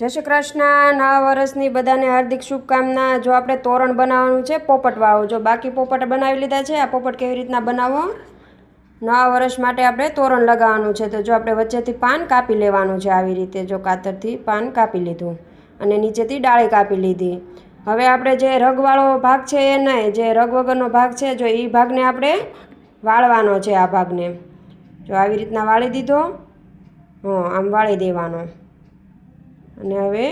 જય શ્રી કૃષ્ણ. નવા વર્ષની બધાને હાર્દિક શુભકામના. જો આપણે તોરણ બનાવવાનું છે, પોપટવાળું. જો બાકી પોપટ બનાવી લીધા છે, આ પોપટ કેવી રીતના બનાવો નવા વર્ષ માટે આપણે તોરણ લગાવવાનું છે. તો જો આપણે વચ્ચેથી પાન કાપી લેવાનું છે આવી રીતે. જો કાતરથી પાન કાપી લીધું અને નીચેથી ડાળી કાપી લીધી. હવે આપણે જે રગવાળો ભાગ છે એ નહીં, જે રગ વગરનો ભાગ છે, જો એ ભાગને આપણે વાળવાનો છે આ ભાગને. જો આવી રીતના વાળી દીધો, હં, આમ વાળી દેવાનો. અને હવે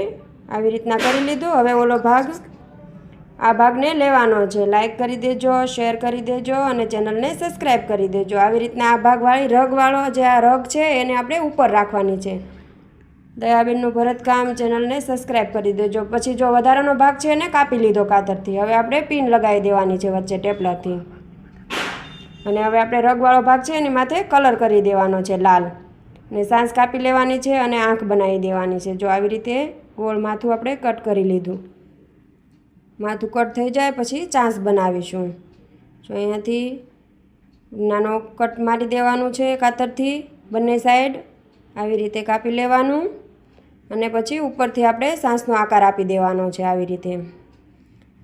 આવી રીતના કરી લીધું. હવે ઓલો ભાગ, આ ભાગને લેવાનો છે. લાઇક કરી દેજો શેર કરી દેજો અને ચેનલને સબસ્ક્રાઈબ કરી દેજો. આવી રીતના આ ભાગવાળી રગવાળો જે આ રગ છે એને આપણે ઉપર રાખવાની છે. દયાબેનનું ભરતકામ ચેનલને સબસ્ક્રાઈબ કરી દેજો. પછી જો વધારાનો ભાગ છે એને કાપી લીધો કાતરથી. હવે આપણે પિન લગાવી દેવાની છે વચ્ચે ટેપલરથી. અને હવે આપણે રગવાળો ભાગ છે એની માથે કલર કરી દેવાનો છે લાલ. ને સાંસ કાપી લેવાની છે અને આંખ બનાવી દેવાની છે. જો આવી રીતે ગોળ માથું આપણે કટ કરી લીધું. માથું કટ થઈ જાય પછી ચાંસ બનાવીશું. જો અહીંયાથી નાનો કટ મારી દેવાનું છે કાતરથી, બંને સાઈડ આવી રીતે કાપી લેવાનું અને પછી ઉપરથી આપણે સાંસનો આકાર આપી દેવાનો છે આવી રીતે.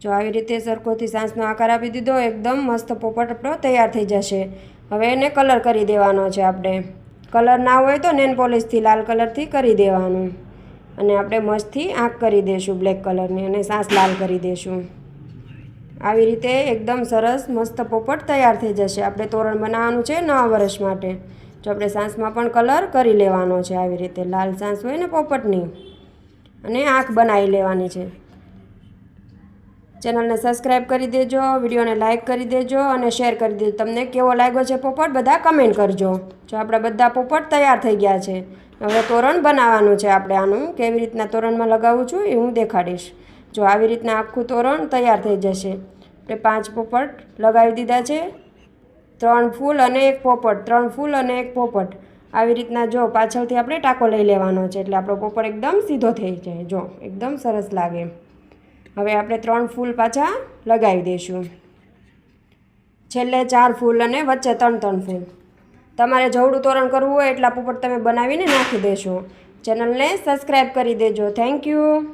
જો આવી રીતે સરખોથી સાંસનો આકાર આપી દીધો, એકદમ મસ્ત પોપટ આપણો તૈયાર થઈ જશે. હવે એને કલર કરી દેવાનો છે આપણે. કલર ના હોય તો નેન પોલિશથી લાલ કલરથી કરી દેવાનું. અને આપણે મસ્તથી આંખ કરી દઈશું બ્લેક કલરની અને સાસ લાલ કરી દઈશું આવી રીતે એકદમ સરસ મસ્ત પોપટ તૈયાર થઈ જશે. આપણે તોરણ બનાવવાનું છે નવા વર્ષ માટે. જો આપણે સાંસમાં પણ કલર કરી લેવાનો છે આવી રીતે. લાલ સાંસ હોય ને પોપટની. અને આંખ બનાવી લેવાની છે. ચેનલને સબસ્ક્રાઈબ કરી દેજો, વિડીયોને લાઇક કરી દેજો અને શેર કરી દેજો. તમને કેવો લાગ્યો છે પોપટ, બધા કમેન્ટ કરજો. જો આપણા બધા પોપટ તૈયાર થઈ ગયા છે, હવે તોરણ બનાવવાનું છે આપણે આનું. કેવી રીતના તોરણમાં લગાવું છું એ હું દેખાડીશ. જો આવી રીતના આખું તોરણ તૈયાર થઈ જશે. આપણે પાંચ પોપટ લગાવી દીધા છે. ત્રણ ફૂલ અને એક પોપટ, ત્રણ ફૂલ અને એક પોપટ. આવી રીતના જો પાછળથી આપણે ટાંકો લઈ લેવાનો છે, એટલે આપણો પોપટ એકદમ સીધો થઈ જાય. જો, એકદમ સરસ લાગે. હવે આપણે ત્રણ ફૂલ પાછા લગાવી દઈશું. છેલ્લે ચાર ફૂલ અને વચ્ચે ત્રણ ત્રણ ફૂલ. તમારે જવડું તોરણ કરવું હોય એટલા પોપટ તમે બનાવીને નાખી દેશો. ચેનલને સબસ્ક્રાઈબ કરી દેજો. Thank you.